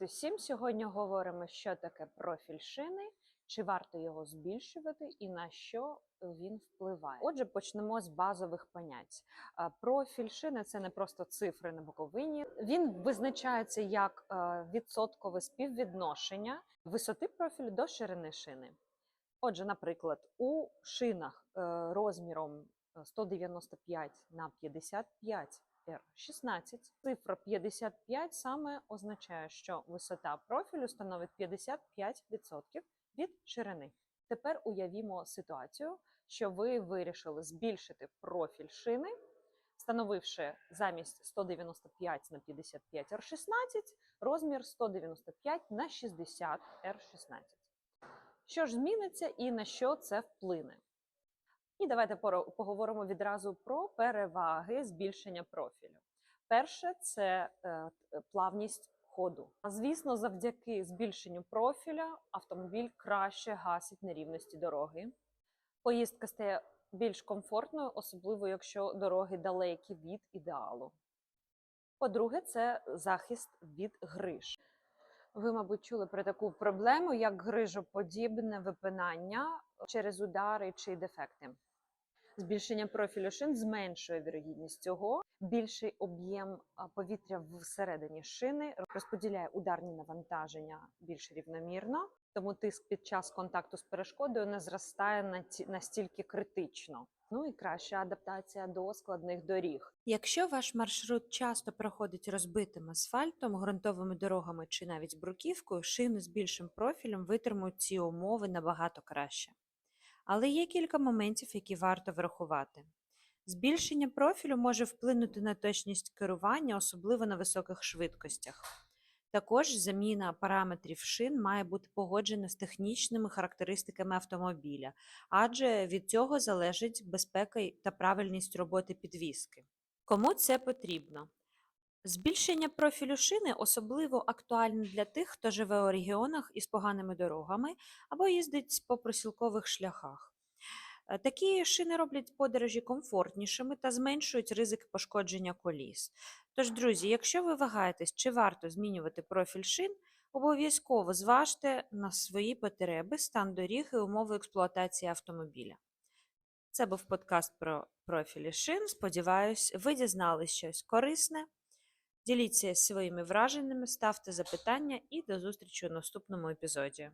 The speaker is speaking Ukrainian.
усім! Сьогодні говоримо, що таке профіль шини, чи варто його збільшувати і на що він впливає. Отже, почнемо з базових понять. Профіль шини це не просто цифри на боковині. Він визначається як е, відсоткове співвідношення висоти профілю до ширини шини. Отже, наприклад, у шинах е, розміром е, 195 на 55 R16 цифра 55 саме означає, що висота профілю становить 55% від ширини. Тепер уявімо ситуацію, що ви вирішили збільшити профіль шини, встановивши замість 195 на 55 R16 розмір 195 на 60 R16. Що ж зміниться і на що це вплине? І давайте поговоримо відразу про переваги збільшення профілю. Перше це е, плавність ходу. Звісно, завдяки збільшенню профіля автомобіль краще гасить нерівності дороги. Поїздка стає більш комфортною, особливо якщо дороги далекі від ідеалу. По-друге, це захист від гриж. Ви, мабуть, чули про таку проблему, як грижоподібне випинання через удари чи дефекти. Збільшення профілю шин зменшує вірогідність цього. Більший об'єм повітря всередині шини розподіляє ударні навантаження більш рівномірно, тому тиск під час контакту з перешкодою не зростає на ті- настільки критично. Ну і краща адаптація до складних доріг. Якщо ваш маршрут часто проходить розбитим асфальтом, ґрунтовими дорогами чи навіть бруківкою, шини з більшим профілем витримують ці умови набагато краще. Але є кілька моментів, які варто врахувати. Збільшення профілю може вплинути на точність керування, особливо на високих швидкостях. Також заміна параметрів шин має бути погоджена з технічними характеристиками автомобіля, адже від цього залежить безпека та правильність роботи підвіски. Кому це потрібно? Збільшення профілю шини особливо актуальне для тих, хто живе у регіонах із поганими дорогами або їздить по просілкових шляхах. Е, Такі шини роблять подорожі комфортнішими та зменшують ризик пошкодження коліс. Тож, друзі, якщо ви вагаєтесь, чи варто змінювати профіль шин, обов'язково зважте на свої потреби, стан доріг і умови експлуатації автомобіля. Це був подкаст про профілі шин. Сподіваюсь, ви дізнались щось корисне. Діліться своїми враженнями, ставте запитання і до зустрічі у наступному епізоді.